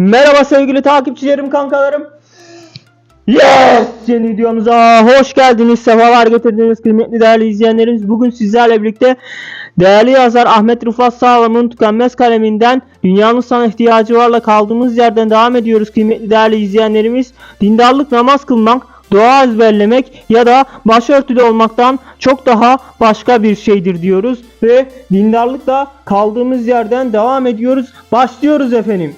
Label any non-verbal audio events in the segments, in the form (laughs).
Merhaba sevgili takipçilerim, kankalarım. Yes! Yeni videomuza hoş geldiniz, sefalar getirdiniz kıymetli değerli izleyenlerimiz. Bugün sizlerle birlikte değerli yazar Ahmet Rıfat Sağlam'ın tükenmez kaleminden Dünyanın Sana ihtiyacı varla kaldığımız yerden devam ediyoruz kıymetli değerli izleyenlerimiz. Dindarlık namaz kılmak, dua ezberlemek ya da başörtülü olmaktan çok daha başka bir şeydir diyoruz. Ve dindarlıkla kaldığımız yerden devam ediyoruz. Başlıyoruz efendim.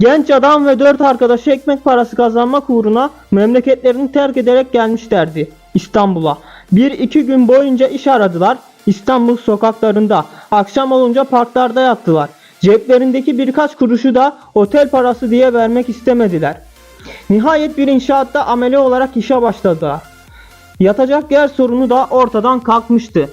Genç adam ve dört arkadaşı ekmek parası kazanmak uğruna memleketlerini terk ederek gelmişlerdi İstanbul'a. Bir iki gün boyunca iş aradılar İstanbul sokaklarında. Akşam olunca parklarda yattılar. Ceplerindeki birkaç kuruşu da otel parası diye vermek istemediler. Nihayet bir inşaatta amele olarak işe başladılar. Yatacak yer sorunu da ortadan kalkmıştı.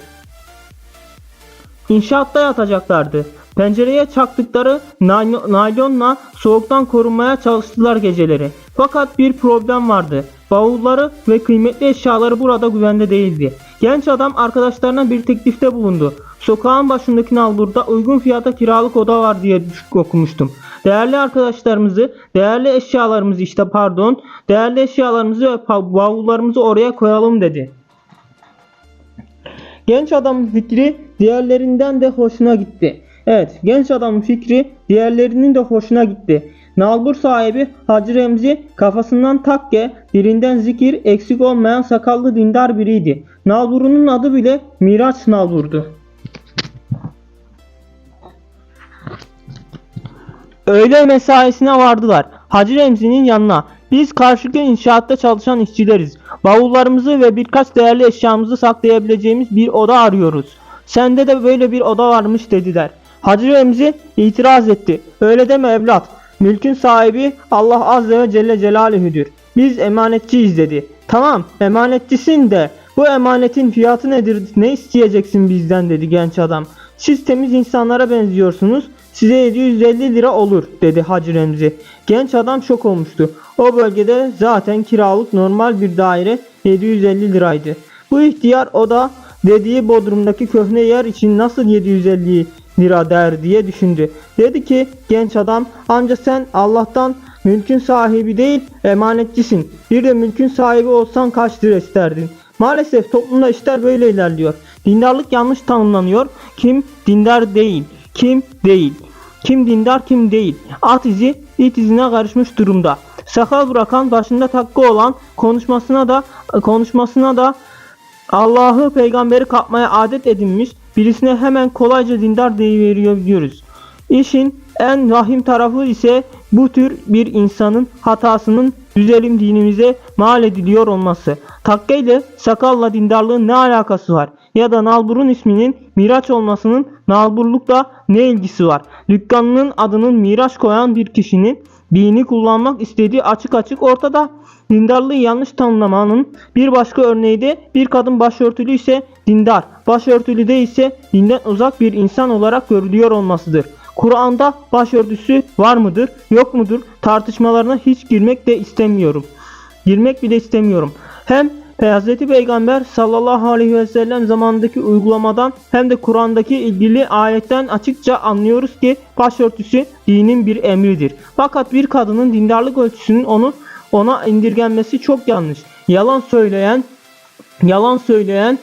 İnşaatta yatacaklardı. Pencereye çaktıkları nay- naylonla soğuktan korunmaya çalıştılar geceleri. Fakat bir problem vardı. Bavulları ve kıymetli eşyaları burada güvende değildi. Genç adam arkadaşlarına bir teklifte bulundu. Sokağın başındaki nalburda uygun fiyata kiralık oda var diye okumuştum. Değerli arkadaşlarımızı, değerli eşyalarımızı işte pardon, değerli eşyalarımızı ve bavullarımızı oraya koyalım dedi. Genç adamın fikri diğerlerinden de hoşuna gitti. Evet, genç adamın fikri diğerlerinin de hoşuna gitti. Nalbur sahibi Hacı Remzi kafasından takke, dilinden zikir eksik olmayan sakallı dindar biriydi. Nalburunun adı bile Miraç Nalbur'du. Öğle mesaisine vardılar. Hacı Remzi'nin yanına. Biz karşıki inşaatta çalışan işçileriz. Bavullarımızı ve birkaç değerli eşyamızı saklayabileceğimiz bir oda arıyoruz. Sende de böyle bir oda varmış dediler. Hacı Remzi itiraz etti. Öyle deme evlat. Mülkün sahibi Allah Azze ve Celle Celaluhu'dur. Biz emanetçiyiz dedi. Tamam emanetçisin de bu emanetin fiyatı nedir ne isteyeceksin bizden dedi genç adam. Siz temiz insanlara benziyorsunuz. Size 750 lira olur dedi Hacı Remzi. Genç adam şok olmuştu. O bölgede zaten kiralık normal bir daire 750 liraydı. Bu ihtiyar o da dediği Bodrum'daki köhne yer için nasıl 750 lira der diye düşündü. Dedi ki genç adam amca sen Allah'tan mülkün sahibi değil emanetçisin. Bir de mülkün sahibi olsan kaç lira isterdin? Maalesef toplumda işler böyle ilerliyor. Dindarlık yanlış tanımlanıyor. Kim dindar değil. Kim değil. Kim dindar kim değil. At izi it izine karışmış durumda. Sakal bırakan başında takı olan konuşmasına da konuşmasına da Allah'ı peygamberi kapmaya adet edinmiş birisine hemen kolayca dindar deyiveriyor diyoruz. İşin en vahim tarafı ise bu tür bir insanın hatasının düzelim dinimize mal ediliyor olması. Takke ile sakalla dindarlığın ne alakası var? Ya da Nalbur'un isminin Miraç olmasının Nalburlukla ne ilgisi var? Dükkanının adının Miraç koyan bir kişinin dini kullanmak istediği açık açık ortada. Dindarlığı yanlış tanımlamanın bir başka örneği de bir kadın başörtülü ise dindar, başörtülü değilse dinden uzak bir insan olarak görülüyor olmasıdır. Kur'an'da başörtüsü var mıdır, yok mudur tartışmalarına hiç girmek de istemiyorum. Girmek bile istemiyorum. Hem Hz. Peygamber sallallahu aleyhi ve sellem zamandaki uygulamadan hem de Kur'an'daki ilgili ayetten açıkça anlıyoruz ki başörtüsü dinin bir emridir. Fakat bir kadının dindarlık ölçüsünün onu ona indirgenmesi çok yanlış. Yalan söyleyen yalan söyleyen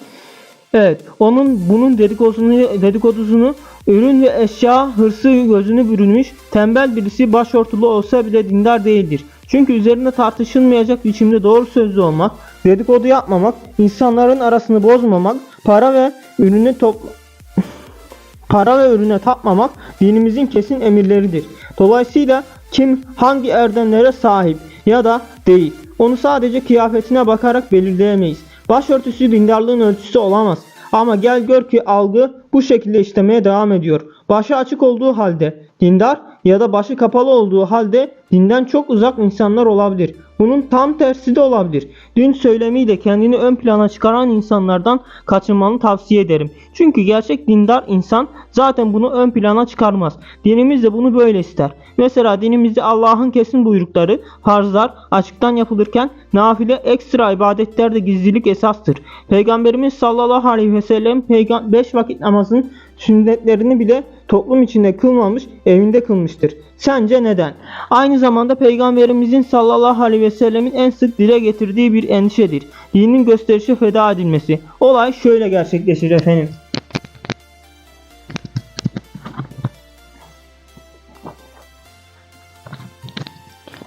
Evet, onun bunun dedikodusunu, dedikodusunu ürün ve eşya hırsı gözünü bürünmüş tembel birisi başörtülü olsa bile dindar değildir. Çünkü üzerinde tartışılmayacak biçimde doğru sözlü olmak, dedikodu yapmamak, insanların arasını bozmamak, para ve ürünü topla (laughs) para ve ürüne tapmamak dinimizin kesin emirleridir. Dolayısıyla kim hangi erdemlere sahip ya da değil onu sadece kıyafetine bakarak belirleyemeyiz. Başörtüsü dindarlığın ölçüsü olamaz. Ama gel gör ki algı bu şekilde işlemeye devam ediyor. Başı açık olduğu halde dindar ya da başı kapalı olduğu halde dinden çok uzak insanlar olabilir. Bunun tam tersi de olabilir. Din söylemiyle kendini ön plana çıkaran insanlardan kaçınmanı tavsiye ederim. Çünkü gerçek dindar insan zaten bunu ön plana çıkarmaz. Dinimiz de bunu böyle ister. Mesela dinimizde Allah'ın kesin buyrukları, farzlar açıktan yapılırken nafile ekstra ibadetlerde gizlilik esastır. Peygamberimiz sallallahu aleyhi ve sellem 5 vakit namazın sünnetlerini bile toplum içinde kılmamış, evinde kılmıştır. Sence neden? Aynı zamanda Peygamberimizin sallallahu aleyhi ve sellemin en sık dile getirdiği bir endişedir. Dinin gösterişe feda edilmesi. Olay şöyle gerçekleşir efendim.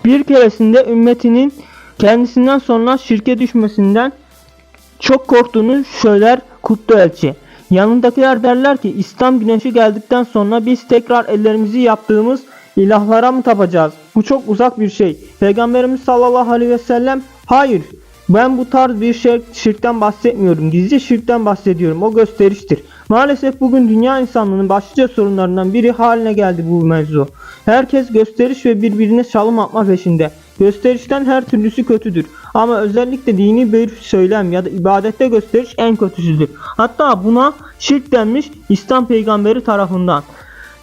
Bir keresinde ümmetinin kendisinden sonra şirke düşmesinden çok korktuğunu söyler Kutlu Elçi. Yanındakiler derler ki İslam güneşi geldikten sonra biz tekrar ellerimizi yaptığımız ilahlara mı tapacağız? Bu çok uzak bir şey. Peygamberimiz sallallahu aleyhi ve sellem hayır ben bu tarz bir şirk, şirkten bahsetmiyorum. Gizli şirkten bahsediyorum. O gösteriştir. Maalesef bugün dünya insanlığının başlıca sorunlarından biri haline geldi bu mevzu. Herkes gösteriş ve birbirine çalım atma peşinde. Gösterişten her türlüsü kötüdür. Ama özellikle dini bir söylem ya da ibadette gösteriş en kötüsüdür. Hatta buna şirk denmiş İslam peygamberi tarafından.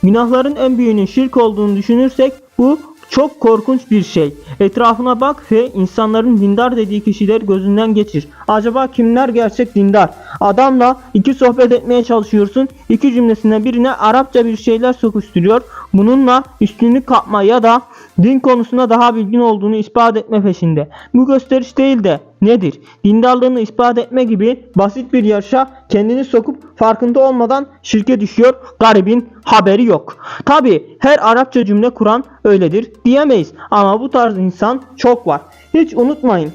Günahların en büyüğünün şirk olduğunu düşünürsek bu çok korkunç bir şey. Etrafına bak ve insanların dindar dediği kişiler gözünden geçir. Acaba kimler gerçek dindar? Adamla iki sohbet etmeye çalışıyorsun. İki cümlesinden birine Arapça bir şeyler sokuşturuyor. Bununla üstünlük kapma ya da din konusunda daha bilgin olduğunu ispat etme peşinde. Bu gösteriş değil de nedir? Dindarlığını ispat etme gibi basit bir yarışa kendini sokup farkında olmadan şirke düşüyor. Garibin haberi yok. Tabi her Arapça cümle kuran öyledir diyemeyiz. Ama bu tarz insan çok var. Hiç unutmayın.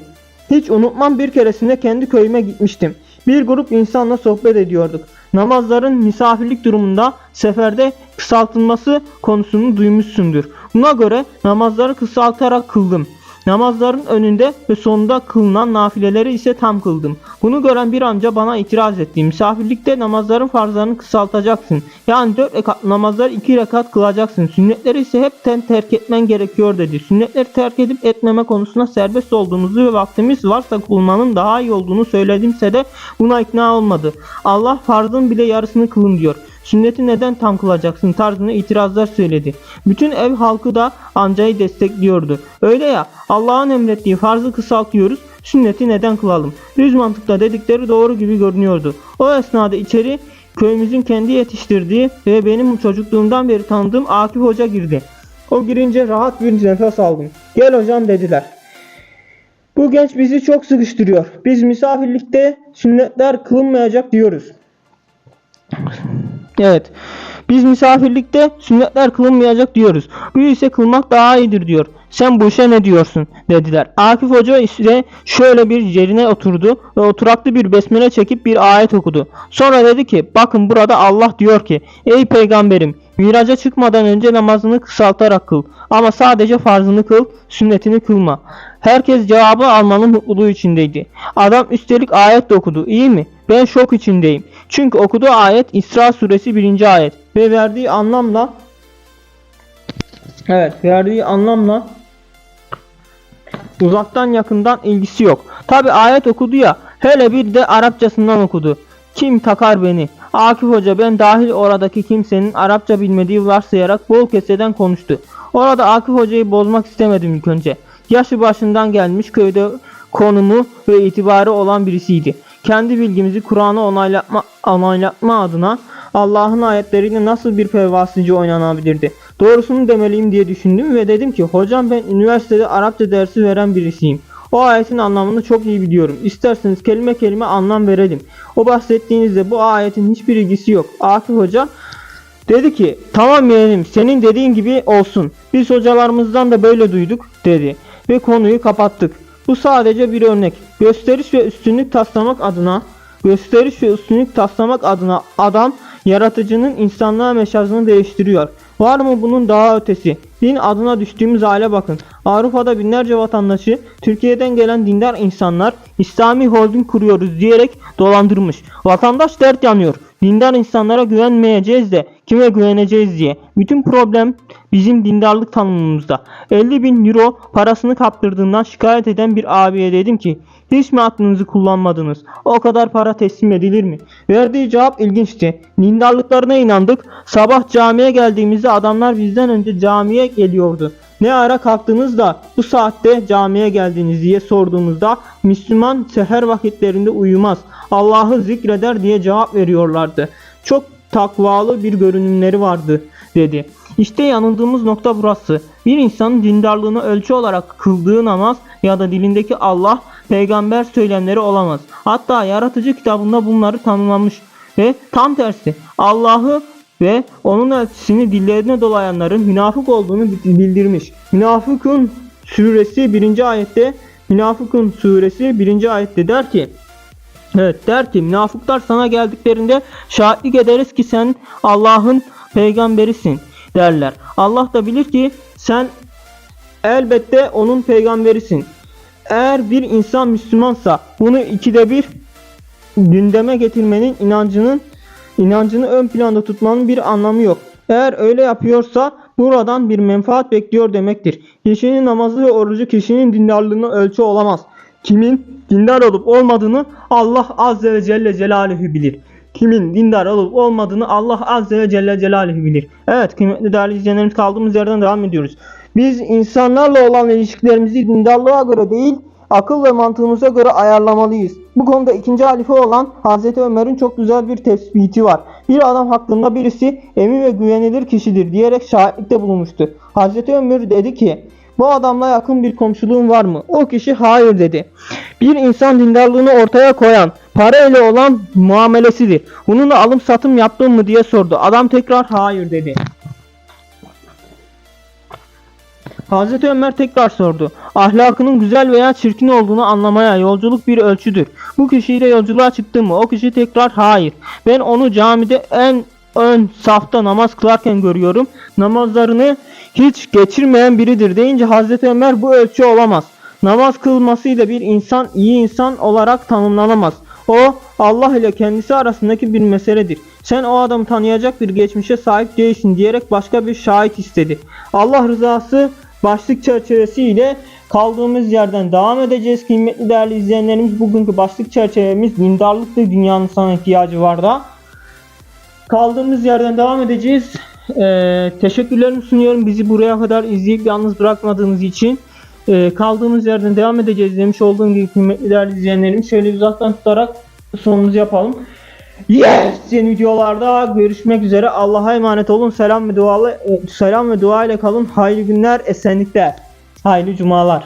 Hiç unutmam bir keresinde kendi köyüme gitmiştim. Bir grup insanla sohbet ediyorduk. Namazların misafirlik durumunda seferde kısaltılması konusunu duymuşsundur. Buna göre namazları kısaltarak kıldım. Namazların önünde ve sonunda kılınan nafileleri ise tam kıldım. Bunu gören bir amca bana itiraz etti. Misafirlikte namazların farzlarını kısaltacaksın. Yani 4 rekat namazları 2 rekat kılacaksın. Sünnetleri ise hepten terk etmen gerekiyor dedi. Sünnetleri terk edip etmeme konusunda serbest olduğumuzu ve vaktimiz varsa kılmanın daha iyi olduğunu söyledimse de buna ikna olmadı. Allah farzın bile yarısını kılın diyor. Sünneti neden tam kılacaksın tarzında itirazlar söyledi. Bütün ev halkı da amcayı destekliyordu. Öyle ya Allah'ın emrettiği farzı kısaltıyoruz sünneti neden kılalım? Düz mantıkla dedikleri doğru gibi görünüyordu. O esnada içeri köyümüzün kendi yetiştirdiği ve benim çocukluğumdan beri tanıdığım Akif Hoca girdi. O girince rahat bir nefes aldım. Gel hocam dediler. Bu genç bizi çok sıkıştırıyor. Biz misafirlikte sünnetler kılınmayacak diyoruz. Evet. Biz misafirlikte sünnetler kılınmayacak diyoruz. Bu ise kılmak daha iyidir diyor. Sen bu işe ne diyorsun dediler. Akif Hoca ise şöyle bir yerine oturdu ve oturaklı bir besmele çekip bir ayet okudu. Sonra dedi ki bakın burada Allah diyor ki ey peygamberim miraca çıkmadan önce namazını kısaltarak kıl ama sadece farzını kıl sünnetini kılma. Herkes cevabı almanın mutluluğu içindeydi. Adam üstelik ayet de okudu iyi mi? Ben şok içindeyim. Çünkü okuduğu ayet İsra suresi 1. ayet ve verdiği anlamla Evet verdiği anlamla uzaktan yakından ilgisi yok. Tabi ayet okudu ya hele bir de Arapçasından okudu. Kim takar beni? Akif Hoca ben dahil oradaki kimsenin Arapça bilmediği varsayarak bol keseden konuştu. Orada Akif Hoca'yı bozmak istemedim ilk önce. Yaşı başından gelmiş köyde konumu ve itibarı olan birisiydi. Kendi bilgimizi Kur'an'ı onaylatma, onaylatma adına Allah'ın ayetleriyle nasıl bir pervasızca oynanabilirdi? Doğrusunu demeliyim diye düşündüm ve dedim ki hocam ben üniversitede Arapça dersi veren birisiyim. O ayetin anlamını çok iyi biliyorum. İsterseniz kelime kelime anlam verelim. O bahsettiğinizde bu ayetin hiçbir ilgisi yok. Akif Hoca dedi ki tamam yeğenim senin dediğin gibi olsun. Biz hocalarımızdan da böyle duyduk dedi. Ve konuyu kapattık. Bu sadece bir örnek. Gösteriş ve üstünlük taslamak adına gösteriş ve üstünlük taslamak adına adam yaratıcının insanlığa meşazını değiştiriyor. Var mı bunun daha ötesi? Din adına düştüğümüz hale bakın. Avrupa'da binlerce vatandaşı Türkiye'den gelen dindar insanlar İslami holding kuruyoruz diyerek dolandırmış. Vatandaş dert yanıyor. Dindar insanlara güvenmeyeceğiz de kime güveneceğiz diye. Bütün problem bizim dindarlık tanımımızda. 50 bin euro parasını kaptırdığından şikayet eden bir abiye dedim ki hiç mi aklınızı kullanmadınız? O kadar para teslim edilir mi? Verdiği cevap ilginçti. Dindarlıklarına inandık. Sabah camiye geldiğimizde adamlar bizden önce camiye geliyordu. Ne ara kalktınız da bu saatte camiye geldiniz diye sorduğumuzda Müslüman seher vakitlerinde uyumaz. Allah'ı zikreder diye cevap veriyorlardı. Çok takvalı bir görünümleri vardı dedi. İşte yanıldığımız nokta burası. Bir insanın dindarlığını ölçü olarak kıldığı namaz ya da dilindeki Allah peygamber söylemleri olamaz. Hatta yaratıcı kitabında bunları tanımlamış ve tam tersi Allah'ı ve onun elçisini dillerine dolayanların münafık olduğunu bildirmiş. Münafıkun suresi 1. ayette Münafıkun suresi 1. ayette der ki Evet der ki münafıklar sana geldiklerinde şahitlik ederiz ki sen Allah'ın peygamberisin derler. Allah da bilir ki sen elbette onun peygamberisin. Eğer bir insan Müslümansa bunu ikide bir gündeme getirmenin inancının inancını ön planda tutmanın bir anlamı yok. Eğer öyle yapıyorsa buradan bir menfaat bekliyor demektir. Kişinin namazı ve orucu kişinin dindarlığını ölçü olamaz. Kimin dindar olup olmadığını Allah Azze ve Celle Celaluhu bilir. Kimin dindar olup olmadığını Allah Azze ve Celle Celaluhu bilir. Evet kıymetli değerli izleyenlerimiz kaldığımız yerden devam ediyoruz. Biz insanlarla olan ilişkilerimizi dindarlığa göre değil akıl ve mantığımıza göre ayarlamalıyız. Bu konuda ikinci halife olan Hazreti Ömer'in çok güzel bir tespiti var. Bir adam hakkında birisi emin ve güvenilir kişidir diyerek şahitlikte bulunmuştu. Hazreti Ömer dedi ki bu adamla yakın bir komşuluğun var mı? O kişi hayır dedi. Bir insan dindarlığını ortaya koyan, para ile olan muamelesidir. Bununla alım satım yaptın mı diye sordu. Adam tekrar hayır dedi. Hazreti Ömer tekrar sordu. Ahlakının güzel veya çirkin olduğunu anlamaya yolculuk bir ölçüdür. Bu kişiyle yolculuğa çıktın mı? O kişi tekrar hayır. Ben onu camide en ön safta namaz kılarken görüyorum. Namazlarını hiç geçirmeyen biridir deyince Hazreti Ömer bu ölçü olamaz. Namaz kılmasıyla bir insan iyi insan olarak tanımlanamaz. O Allah ile kendisi arasındaki bir meseledir. Sen o adamı tanıyacak bir geçmişe sahip değilsin diyerek başka bir şahit istedi. Allah rızası başlık çerçevesiyle kaldığımız yerden devam edeceğiz. Kıymetli değerli izleyenlerimiz bugünkü başlık çerçevemiz dindarlıktır. Dünyanın sana ihtiyacı var da. Kaldığımız yerden devam edeceğiz. Ee, teşekkürlerimi sunuyorum bizi buraya kadar izleyip yalnız bırakmadığınız için. Ee, kaldığımız yerden devam edeceğiz demiş olduğum gibi kıymetli değerli izleyenlerim. Şöyle uzaktan tutarak sonumuzu yapalım. Yes! Yeni videolarda görüşmek üzere. Allah'a emanet olun. Selam ve dualı selam ve dua ile kalın. Hayırlı günler, esenlikler. Hayırlı cumalar.